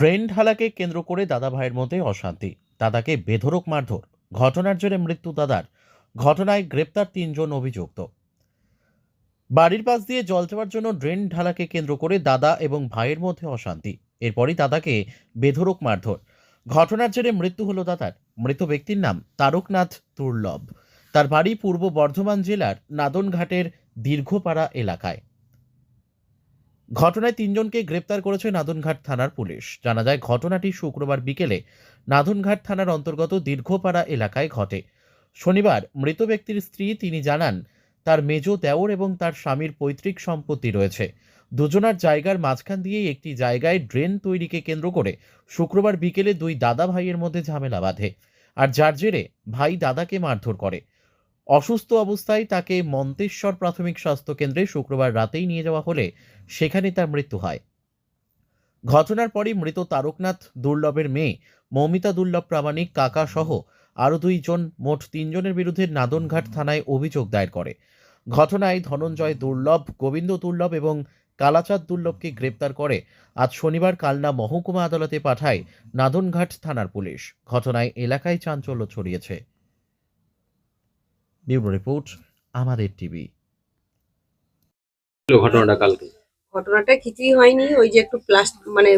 Drain ঢালাকে কেন্দ্র করে দাদা ভাইয়ের মধ্যে অশান্তি। দাদাকে বেধরক মারধর, ঘটনার জেরে মৃত্যু দাদার, ঘটনায় গ্রেপ্তার তিনজন অভিযুক্ত। বাড়ির পাশ দিয়ে জল যাওয়ার জন্য ড্রেন ঢালাকে কেন্দ্র করে দাদা এবং ভাইয়ের মধ্যে অশান্তি। এরপরই দাদাকে বেধরক মারধর। ঘটনার জেরে মৃত্যু হলো দাদার। মৃত ব্যক্তির নাম তারকনাথ দুর্লভ। তার বাড়ি পূর্ব বর্ধমান জেলার নাদনঘাটের দীর্ঘপাড়া এলাকায়। ঘটনায় তিনজনকে গ্রেপ্তার করেছে নাদনঘাট থানার পুলিশ। জানা যায়, ঘটনাটি শুক্রবার বিকেলে নাদনঘাট থানার অন্তর্গত দীর্ঘপাড়া এলাকায় ঘটে। শনিবার, মৃত ব্যক্তির স্ত্রী তিনি জানান, তার মেজ দেওর এবং তার স্বামীর পৈতৃক সম্পত্তি রয়েছে। দুজনার জায়গার মাঝখান দিয়েই একটি জায়গায় ড্রেন তৈরিকে কেন্দ্র করে শুক্রবার বিকেলে দুই দাদা ভাইয়ের মধ্যে ঝামেলা বাঁধে। আর যার জেরে ভাই দাদাকে মারধর করে। অসুস্থ অবস্থায় তাকে মন্তেশ্বর প্রাথমিক স্বাস্থ্য কেন্দ্রে শুক্রবার রাতেই নিয়ে যাওয়া হলে সেখানে তার মৃত্যু হয়। ঘটনার পরই মৃত তারকনাথ দুর্লভের মেয়ে মৌমিতা দুর্লভ প্রামাণিক কাকা সহ আরও দুইজন, মোট তিনজনের বিরুদ্ধে নাদনঘাট থানায় অভিযোগ দায়ের করে। ঘটনায় ধনঞ্জয় দুর্লভ, গোবিন্দ দুর্লভ এবং কালাচাঁদ দুর্লভকে গ্রেপ্তার করে আজ শনিবার কালনা মহকুমা আদালতে পাঠায় নাদনঘাট থানার পুলিশ। ঘটনায় এলাকায় চাঞ্চল্য ছড়িয়েছে। ব্যুরো রিপোর্ট আমাদের টিভি। ঘটনাটা কালকে? ঘটনাটা কিছুই হয়নি ওই যে একটু প্লাস্টিক মানে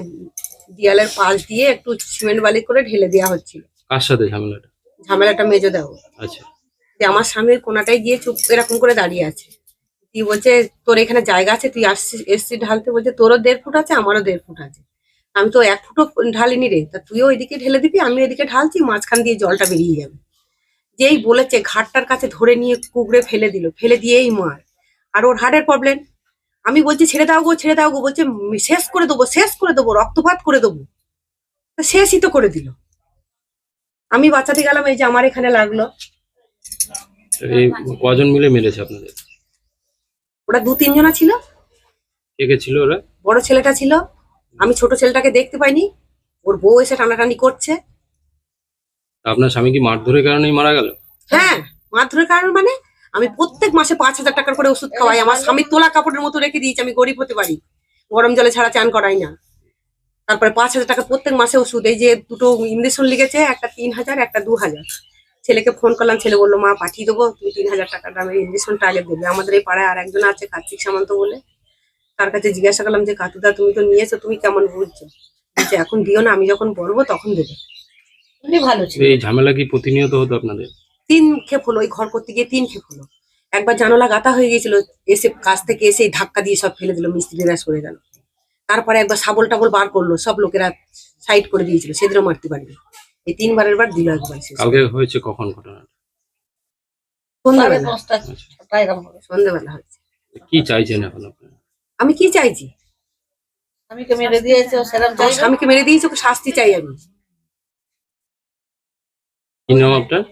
দেয়ালের পাশ দিয়ে একটু সিমেন্ট বালি করে ঢেলে দেওয়া হচ্ছিল। কার সাথে ঝামেলাটা? ঝামেলাটা মেজো দেও আচ্ছা। যে আমার স্বামীর কোনাটায় গিয়ে চুপ এরকম করে দাঁড়িয়ে আছে। তুই বলছে তোর এখানে জায়গা আছে? তুই আসছিস এসছিস ঢালতে? বলছে তোরও দেড় ফুট আছে আমারও দেড় ফুট আছে। আমি তো এক ফুটও ঢালিনি রে। তা তুইও ওইদিকে ঢেলে দিবি আমি ওইদিকে ঢালছি মাঝখান দিয়ে জলটা বেরিয়ে যাবে। যেই বলেছে ঘাটটার কাছে ধরে নিয়ে কুকড়ে ফেলে দিল ফেলে দিয়েই মার। আর ওর হার্টের প্রবলেম আমি বলছি ছেড়ে দাও গো ছেড়ে দাও গো। বলছে শেষ করে দেবো শেষ করে দেবো রক্তপাত করে দেবো। তা শেষই তো করে দিল। আমি বাঁচাতে গেলাম এই যে আমার এখানে লাগল। কজন মিলে মেরেছে আপনাদের? ওরা দু তিনজনা ছিল। কে কে ছিল ওরা? বড় ছেলেটা ছিল। আমি ছোট ছেলেটাকে দেখতে পাইনি। ওর বউ এসে টানাটানি করছে। আপনার স্বামী কি মারধরের কারণেই মারা গেল? হ্যাঁ মারধরের কারণ মানে আমি প্রত্যেক মাসে পাঁচ হাজার টাকার করে ওষুধ খাওয়াই। আমার স্বামী তোলা কাপড়ের মতো রেখে দিয়েছি, আমি গরিব হতে পারি। গরম জলে ছাড়া চান করাই না। তারপরে পাঁচ হাজার টাকা প্রত্যেক মাসে ওষুধ, এই যে দুটো ইঞ্জেকশন লিখেছে একটা তিন হাজার, একটা দু হাজার। ছেলেকে ফোন করলাম, ছেলে বলল, মা, পাঠিয়ে দেবো, তুমি তিন হাজার টাকা দামের ইঞ্জেকশনটা আগে দেবে। আমাদের এই পাড়ায় আর একজন আছে, কার্তিক সামন্ত বলে। তার কাছে জিজ্ঞাসা করলাম যে, কাতুদা, তুমি তো নিয়েছো, তুমি কেমন বুঝছ? এখন দিও না, আমি যখন বলব তখন দেবে। উনি ভালো ছিল এই ঝামেলা কি প্রতিনিয়ত হতো আপনাদের? তিন খেপ হলো ওই ঘর করতে গিয়ে তিন খেপ হলো। একবার জানালা গাতা হয়ে গিয়েছিল এসে কাছ থেকে এসে ধাক্কা দিয়ে সব ফেলে দিল মিস্ত্রিরা সরে গেল। তারপরে একবার সাবল টাবল বার করল সব লোকেরা সাইড করে দিয়েছিল সেদিনও মারতে পারবে এই তিনবারের বার দিল একবার শেষ। কালকে হয়েছে কখন ঘটনাটা? সন্ধ্যাবেলা। সন্ধ্যাবেলা হয়েছে। কি চাইছেন এখন আপনারা আমি কি চাইছি? স্বামীকে মেরে দিয়েছে ও সেরকম আমার স্বামীকে মেরে দিয়েছে ওকে শাস্তি চাই আমি। কি আপনার।